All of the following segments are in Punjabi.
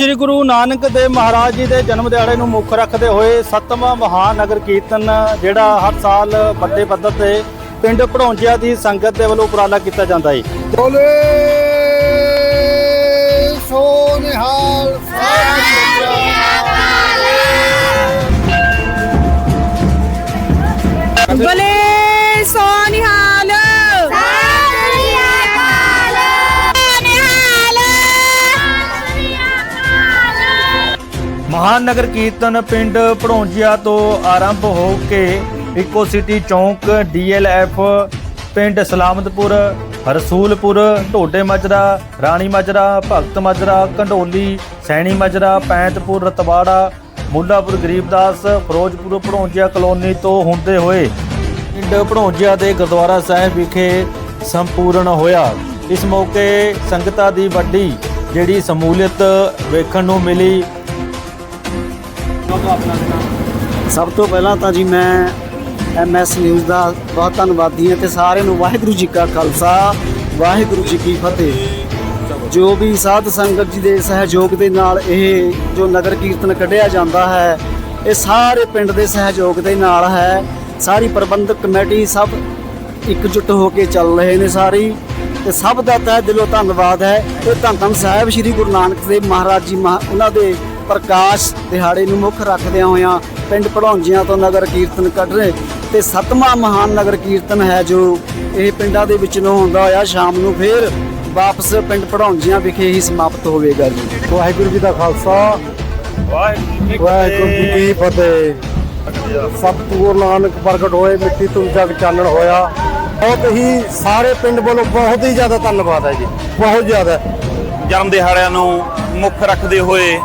ਸ੍ਰੀ ਗੁਰੂ ਨਾਨਕ ਦੇਵ ਮਹਾਰਾਜ ਜੀ ਦੇ ਜਨਮ ਦਿਹਾੜੇ ਨੂੰ ਮੁੱਖ ਰੱਖਦੇ ਹੋਏ ਸੱਤਵਾਂ ਮਹਾਨਗਰ ਕੀਰਤਨ, ਜਿਹੜਾ ਹਰ ਸਾਲ ਵੱਡੇ ਪੱਧਰ ਤੇ ਪਿੰਡ ਭੜੌਂਜਿਆ ਦੀ ਸੰਗਤ ਦੇ ਵੱਲੋਂ ਉਪਰਾਲਾ ਕੀਤਾ ਜਾਂਦਾ ਹੈ ਬੋਲੇ ਸੋ ਨਿਹਾਲ ਬਲੇ ਮਹਾਨਗਰ ਕੀਰਤਨ ਪਿੰਡ ਪੜੌਂਜੀਆ ਤੋਂ ਆਰੰਭ ਹੋ ਕੇ ਇਕੋ ਸਿਟੀ ਚੌਂਕ ਡੀਐਲਐਫ ਪਿੰਡ ਸਲਾਮਤਪੁਰ ਰਸੂਲਪੁਰ ਢੋਡੇ ਮਜਰਾ, ਰਾਣੀ ਮਜਰਾ, ਭਗਤ ਮਜਰਾ ਕੰਢੋਲੀ ਸੈਣੀ ਮਜਰਾ, ਪੈਂਤਪੁਰ, ਰਤਵਾੜਾ, ਮੁੱਲਾਪੁਰ, ਗਰੀਬਦਾਸ, ਫਿਰੋਜ਼ਪੁਰ, ਭੜੌਂਜਿਆ ਕਲੋਨੀ ਤੋਂ ਹੁੰਦੇ ਹੋਏ ਪਿੰਡ ਪੜੌਂਜੀਆ ਦੇ ਗੁਰਦੁਆਰਾ ਸਾਹਿਬ ਵਿਖੇ ਸੰਪੂਰਨ ਹੋਇਆ। ਇਸ ਮੌਕੇ ਸੰਗਤਾਂ ਦੀ ਵੱਡੀ ਜਿਹੜੀ ਸਮੂਲੀਅਤ ਵੇਖਣ ਨੂੰ ਮਿਲੀ ਸਭ ਤੋਂ ਪਹਿਲਾਂ ਤਾਂ ਜੀ ਮੈਂ ਐਮਐਸ ਨਿਊਜ਼ ਦਾ ਬਹੁਤ ਧੰਨਵਾਦੀ ਹਾਂ ਤੇ ਸਾਰਿਆਂ ਨੂੰ ਵਾਹਿਗੁਰੂ ਜੀ ਕਾ ਖਾਲਸਾ, ਵਾਹਿਗੁਰੂ ਜੀ ਕੀ ਫਤਿਹ। ਜੋ ਵੀ ਸਾਧ ਸੰਗਤ ਜੀ ਦੇ ਸਹਿਯੋਗ ਦੇ ਨਾਲ ਇਹ ਜੋ ਨਗਰ ਕੀਰਤਨ ਕੱਢਿਆ ਜਾਂਦਾ ਹੈ, ਇਹ ਸਾਰੇ ਪਿੰਡ ਦੇ ਸਹਿਯੋਗ ਦੇ ਨਾਲ ਹੈ। ਸਾਰੀ ਪ੍ਰਬੰਧਕ ਕਮੇਟੀ ਸਭ ਇਕਜੁੱਟ ਹੋ ਕੇ ਚੱਲ ਰਹੇ ਨੇ ਸਾਰੀ ਤੇ ਸਭ ਦਾ ਤਹਿ ਦਿਲੋਂ ਧੰਨਵਾਦ ਹੈ। ਤੇ ਧੰਨ ਧੰਨ ਸਾਹਿਬ ਸ੍ਰੀ ਗੁਰੂ ਨਾਨਕ ਦੇਵ ਮਹਾਰਾਜ ਜੀ ਮਹਾ- ਉਹਨਾਂ ਦੇ ਪ੍ਰਕਾਸ਼ ਦਿਹਾੜੇ ਨੂੰ ਮੁੱਖ ਰੱਖਦਿਆਂ ਹੋਇਆਂ ਪਿੰਡ ਪੜੌਂਜੀਆਂ ਤੋਂ ਨਗਰ ਕੀਰਤਨ ਕੱਢ ਰਹੇ ਤੇ ਸੱਤਵਾਂ ਮਹਾਨ ਨਗਰ ਕੀਰਤਨ ਹੈ ਜੋ ਇਹ ਪਿੰਡਾਂ ਦੇ ਵਿੱਚ ਨੂੰ ਹੁੰਦਾ ਹੋਇਆ ਸ਼ਾਮ ਨੂੰ ਫੇਰ ਵਾਪਸ ਪਿੰਡ ਪੜੌਂਜੀਆਂ ਵਿਖੇ ਹੀ ਸਮਾਪਤ ਹੋਵੇਗਾ ਜੀ। ਵਾਹਿਗੁਰੂ ਜੀ ਦਾ ਖਾਲਸਾ। ਵਾਹਿਗੁਰੂ ਜੀ ਕੀ ਫਤਿਹ। ਸਤਿਗੁਰੂ ਨਾਨਕ ਪ੍ਰਗਟ ਹੋਏ ਮਿੱਟੀ ਤੋਂ ਜਗ ਚਾਨਣ ਹੋਇਆ। ਬਹੁਤ ਹੀ ਸਾਰੇ ਪਿੰਡ ਵੱਲੋਂ ਬਹੁਤ ਹੀ ਜ਼ਿਆਦਾ ਧੰਨਵਾਦ ਹੈ ਜੀ ਬਹੁਤ ਜ਼ਿਆਦਾ। ਜਨਮ ਦਿਹਾੜਿਆਂ ਨੂੰ ਮੁੱਖ ਰੱਖਦੇ ਹੋਏ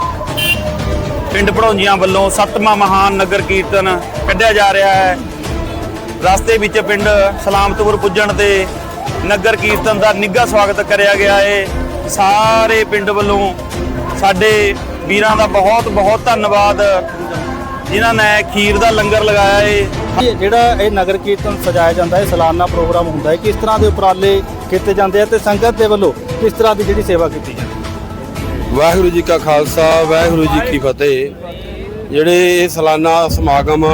ਪਿੰਡ ਭੜੌਂਜੀਆਂ ਵੱਲੋਂ ਸੱਤਵਾਂ ਮਹਾਨ ਨਗਰ ਕੀਰਤਨ ਕੱਢਿਆ ਜਾ ਰਿਹਾ ਹੈ। ਰਸਤੇ ਵਿੱਚ ਪਿੰਡ ਸਲਾਮਤਪੁਰ ਪੁੱਜਣ ਤੇ ਨਗਰ ਕੀਰਤਨ ਦਾ ਨਿੱਘਾ ਸਵਾਗਤ ਕਰਿਆ ਗਿਆ ਏ। ਸਾਰੇ ਪਿੰਡ ਵੱਲੋਂ ਸਾਡੇ ਵੀਰਾਂ ਦਾ ਬਹੁਤ ਬਹੁਤ ਧੰਨਵਾਦ। ਜਿਨ੍ਹਾਂ ਨੇ ਖੀਰ ਦਾ ਲੰਗਰ ਲਗਾਇਆ ਹੈ ਜਿਹੜਾ ਇਹ ਨਗਰ ਕੀਰਤਨ ਸਜਾਇਆ ਜਾਂਦਾ ਹੈ ਸਾਲਾਨਾ ਪ੍ਰੋਗਰਾਮ ਹੁੰਦਾ ਹੈ ਕਿਸ ਤਰ੍ਹਾਂ ਦੇ ਉਪਰਾਲੇ ਕੀਤੇ ਜਾਂਦੇ ਆ ਤੇ ਸੰਗਤ ਦੇ ਵੱਲੋਂ ਕਿਸ ਤਰ੍ਹਾਂ ਦੀ ਜਿਹੜੀ ਸੇਵਾ ਕੀਤੀ ਜਾਂਦੀ ਵਾਹਿਗੁਰੂ ਜੀ ਕਾ ਖਾਲਸਾ, ਵਾਹਿਗੁਰੂ ਜੀ ਕੀ ਫਤਿਹ। ਜਿਹੜੇ ਇਹ ਸਾਲਾਨਾ ਸਮਾਗਮ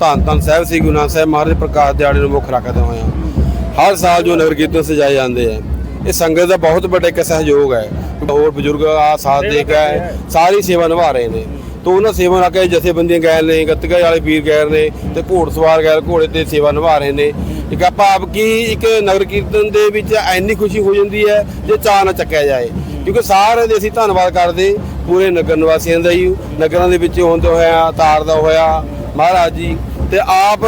ਧੰਨ ਧੰਨ ਸਾਹਿਬ ਸ੍ਰੀ ਗੁਰੂ ਨਾਨਕ ਸਾਹਿਬ ਮਹਾਰਾਜ ਪ੍ਰਕਾਸ਼ ਦਿਹਾੜੇ ਨੂੰ ਮੁੱਖ ਰੱਖਦੇ ਹੋਏ ਹਰ ਸਾਲ ਜੋ ਨਗਰ ਕੀਰਤਨ ਸਜਾਏ ਜਾਂਦੇ ਆ, ਇਹ ਸੰਗਤ ਦਾ ਬਹੁਤ ਵੱਡਾ ਇੱਕ ਸਹਿਯੋਗ ਹੈ। ਹੋਰ ਬਜ਼ੁਰਗ ਆ, ਸਾਥ ਦੇ ਕੇ ਸਾਰੀ ਸੇਵਾ ਨਿਭਾ ਰਹੇ ਨੇ। ਤੋਂ ਉਹਨਾਂ ਸੇਵਾ ਨਾਲ ਕੇ ਜਥੇਬੰਦੀਆਂ ਗੈਰ ਨੇ, ਗੱਤਕਾ ਵਾਲੇ ਵੀਰ ਗੈਰ ਨੇ ਤੇ ਘੋੜ ਸਵਾਰ ਗੈਰ ਘੋੜੇ ਤੇ ਸੇਵਾ ਨਿਭਾ ਰਹੇ ਨੇ। ਇੱਕ ਆਪਾਂ ਆਪ ਕੀ ਇੱਕ ਨਗਰ ਕੀਰਤਨ ਦੇ ਵਿੱਚ ਇੰਨੀ ਖੁਸ਼ੀ ਹੋ ਜਾਂਦੀ ਹੈ, ਜੇ ਚਾਅ ਨਾ ਚੱਕਿਆ ਜਾਏ। ਕਿਉਂਕਿ ਸਾਰੇ ਦੇ ਅਸੀਂ ਧੰਨਵਾਦ ਕਰਦੇ ਪੂਰੇ ਨਗਰ ਨਿਵਾਸੀਆਂ ਦਾ ਹੀ ਨਗਰਾਂ ਦੇ ਵਿੱਚ ਹੁੰਦੇ ਹੋਇਆ ਤਾਰਦਾ ਹੋਇਆ, ਮਹਾਰਾਜ ਜੀ। ਤੇ ਆਪ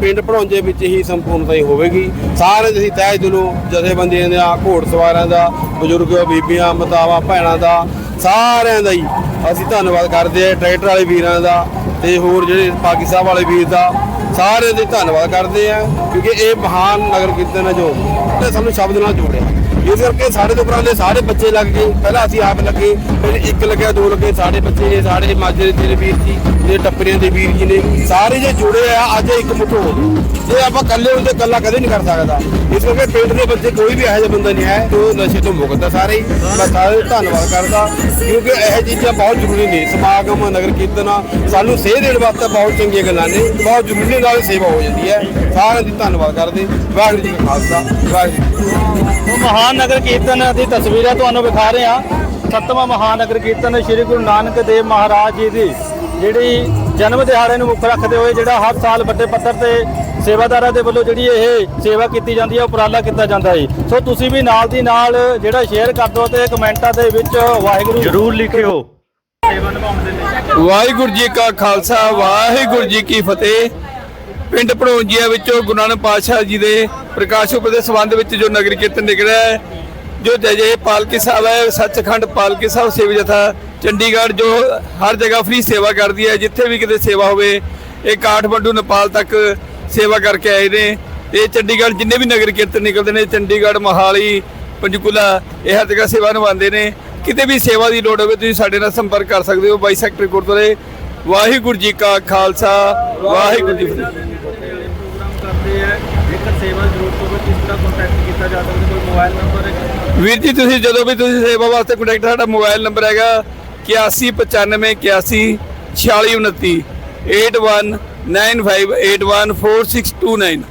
ਪਿੰਡ ਭੜੌਂਜੇ ਵਿੱਚ ਹੀ ਸੰਪੂਰਨਤਾ ਹੀ ਹੋਵੇਗੀ। ਸਾਰੇ ਦੇ ਅਸੀਂ ਤਹਿ ਦਿਲੋਂ ਜਥੇਬੰਦੀਆਂ ਦਾ, ਘੋੜ ਸਵਾਰਾਂ ਦਾ, ਬਜ਼ੁਰਗ, ਬੀਬੀਆਂ, ਮਾਤਾਵਾਂ, ਭੈਣਾਂ ਦਾ, ਸਾਰਿਆਂ ਦਾ ਹੀ ਅਸੀਂ ਧੰਨਵਾਦ ਕਰਦੇ ਹਾਂ, ਟਰੈਕਟਰ ਵਾਲੇ ਵੀਰਾਂ ਦਾ ਤੇ ਹੋਰ ਜਿਹੜੇ ਪਾਕਿਸਤਾਨ ਵਾਲੇ ਵੀਰ ਦਾ, ਸਾਰਿਆਂ ਦੇ ਧੰਨਵਾਦ ਕਰਦੇ ਆ ਕਿਉਂਕਿ ਇਹ ਮਹਾਨ ਨਗਰ ਕੀਰਤਨ ਹੈ ਜੋ ਤੇ ਸਾਨੂੰ ਸ਼ਬਦ ਨਾਲ ਜੋੜਿਆ। ਇਸ ਕਰਕੇ ਸਾਡੇ ਤੋਂ ਉਪਰਾਲੇ ਸਾਰੇ ਬੱਚੇ ਲੱਗ ਗਏ। ਪਹਿਲਾਂ ਅਸੀਂ ਆਪ ਲੱਗੇ, ਫਿਰ ਇੱਕ ਲੱਗਿਆ, ਦੋ ਲੱਗੇ, ਸਾਡੇ ਬੱਚੇ ਨੇ ਸਾਡੇ ਮਾਜਰੇ ਦੇ ਵੀਰ ਜੀ। ਜਿਹੜੇ ਟੱਪਰੀਆਂ ਦੇ ਵੀਰ ਜੀ ਨੇ, ਸਾਰੇ ਜੇ ਜੁੜੇ ਆ, ਅੱਜ ਇੱਕ ਮੁੱਠ ਹੋ ਜੇ ਆਪਾਂ ਇਕੱਲੇ ਹੁੰਦੇ, ਇਕੱਲਾ ਕਦੇ ਨਹੀਂ ਕਰ ਸਕਦਾ। ਇਸ ਕਰਕੇ ਪਿੰਡ ਦੇ ਬੱਚੇ ਕੋਈ ਵੀ ਇਹੋ ਜਿਹਾ ਬੰਦਾ ਨਹੀਂ ਹੈ, ਜੋ ਨਸ਼ੇ ਤੋਂ ਮੁਕਤ ਹੈ ਸਾਰੇ। ਹੀ ਮੈਂ ਸਾਰੇ ਦਾ ਧੰਨਵਾਦ ਕਰਦਾ, ਕਿਉਂਕਿ ਇਹ ਚੀਜ਼ਾਂ ਬਹੁਤ ਜ਼ਰੂਰੀ ਨੇ। ਸਮਾਗਮ, ਨਗਰ ਕੀਰਤਨ, ਸਾਨੂੰ ਸੇਧ ਦੇਣ ਵਾਸਤੇ ਬਹੁਤ ਚੰਗੀਆਂ ਗੱਲਾਂ ਨੇ, ਬਹੁਤ ਜ਼ਰੂਰੀ ਨਾਲ ਸੇਵਾ ਹੋ ਜਾਂਦੀ ਹੈ। ਸਾਰਿਆਂ ਦੀ ਧੰਨਵਾਦ ਕਰਦੇ। ਵਾਹਿਗੁਰੂ ਜੀ ਕਾ ਖਾਲਸਾ, ਵਾਹਿਗੁਰੂ ਜੀ ਮਹਾਨ ਨਗਰ ਕੀਰਤਨ ਦੀ ਤਸਵੀਰਾਂ ਤੁਹਾਨੂੰ ਵਿਖਾ ਰਹੇ ਹਾਂ। ਸੱਤਵਾਂ ਮਹਾਨ ਨਗਰ ਕੀਰਤਨ ਸ੍ਰੀ ਗੁਰੂ ਨਾਨਕ ਦੇਵ ਮਹਾਰਾਜ ਜੀ ਦੀ। ਜਿਹੜੀ ਜਨਮ ਦਿਹਾੜੇ ਨੂੰ ਮੁੱਖ ਰੱਖਦੇ ਹੋਏ ਜਿਹੜਾ ਹਰ ਸਾਲ ਵੱਡੇ ਪੱਧਰ ਤੇ ਸੇਵਾਦਾਰਾਂ ਦੇ ਵੱਲੋਂ ਜਿਹੜੀ ਇਹ ਸੇਵਾ ਕੀਤੀ ਜਾਂਦੀ ਹੈ ਉਪਰਾਲਾ ਕੀਤਾ ਜਾਂਦਾ ਹੈ। ਸੋ ਤੁਸੀਂ ਵੀ ਨਾਲ ਦੀ ਨਾਲ ਜਿਹੜਾ ਸ਼ੇਅਰ ਕਰ ਦਿਓ ਤੇ ਕਮੈਂਟਾਂ ਦੇ ਵਿੱਚ ਵਾਹਿਗੁਰੂ ਜਰੂਰ ਲਿਖਿਓ। ਵਾਹਿਗੁਰੂ ਜੀ ਕਾ ਖਾਲਸਾ ਵਾਹਿਗੁਰੂ ਜੀ ਕੀ ਫਤਿਹ। ਪਿੰਡ ਭੜੋਂਜੀਆਂ ਵਿੱਚੋਂ ਗੁਰੂ ਨਾਨਕ ਪਾਤਸ਼ਾਹ ਜੀ ਦੇ ਪ੍ਰਕਾਸ਼ ਉਪਰ ਦੇ ਸੰਬੰਧ ਵਿੱਚ ਜੋ ਨਗਰ ਕੀਰਤਨ ਨਿਕਲਿਆ ਜੋ ਜਜੇ ਪਾਲਕੀ ਸਾਹਿਬ ਹੈ, ਸੱਚਖੰਡ ਪਾਲਕੀ ਸਾਹਿਬ ਸੇਵਾ ਜਥਾ, ਚੰਡੀਗੜ੍ਹ ਜੋ ਹਰ ਜਗ੍ਹਾ ਫ੍ਰੀ ਸੇਵਾ ਕਰਦੀ ਹੈ, ਜਿੱਥੇ ਵੀ ਕਿਤੇ ਸੇਵਾ ਹੋਵੇ, ਇਹ ਕਾਠਮੰਡੂ, ਨੇਪਾਲ ਤੱਕ ਸੇਵਾ ਕਰਕੇ ਆਏ ਨੇ। ਇਹ ਚੰਡੀਗੜ੍ਹ ਜਿੰਨੇ ਵੀ ਨਗਰ ਕੀਰਤਨ ਨਿਕਲਦੇ ਨੇ, ਚੰਡੀਗੜ੍ਹ, ਮਹਾਲੀ, ਪੰਚਕੂਲਾ, ਇਹ ਹਰ ਜਗ੍ਹਾ ਸੇਵਾ ਨਿਭਾਉਂਦੇ ਨੇ। ਕਿਤੇ ਵੀ ਸੇਵਾ ਦੀ ਲੋੜ ਹੋਵੇ, ਤੁਸੀਂ ਸਾਡੇ ਨਾਲ ਸੰਪਰਕ ਕਰ ਸਕਦੇ ਹੋ ਬਾਈ ਸੈਕਟਰ ਗੁਰਦੁਆਰੇ, ਵਾਹਿਗੁਰੂ ਜੀ ਕਾ ਖਾਲਸਾ, ਵਾਹਿਗੁਰੂ ਜੀ ਕੀ ਫਤਿਹ। ਕਰਦੇ ਆ, ਜੇਕਰ ਸੇਵਾ ਜ਼ਰੂਰਤ ਹੋਵੇ, ਕਿਸ ਤਰ੍ਹਾਂ ਕੰਟੈਕਟ ਕੀਤਾ ਜਾ ਸਕਦਾ, ਕੋਈ ਮੋਬਾਈਲ ਨੰਬਰ ਵੀਰ ਜੀ, ਤੁਸੀਂ ਜਦੋਂ ਵੀ ਤੁਸੀਂ ਸੇਵਾ ਵਾਸਤੇ ਕੰਟੈਕਟ ਸਾਡਾ ਮੋਬਾਈਲ ਨੰਬਰ ਹੈਗਾ 8195 81 4629 8195814629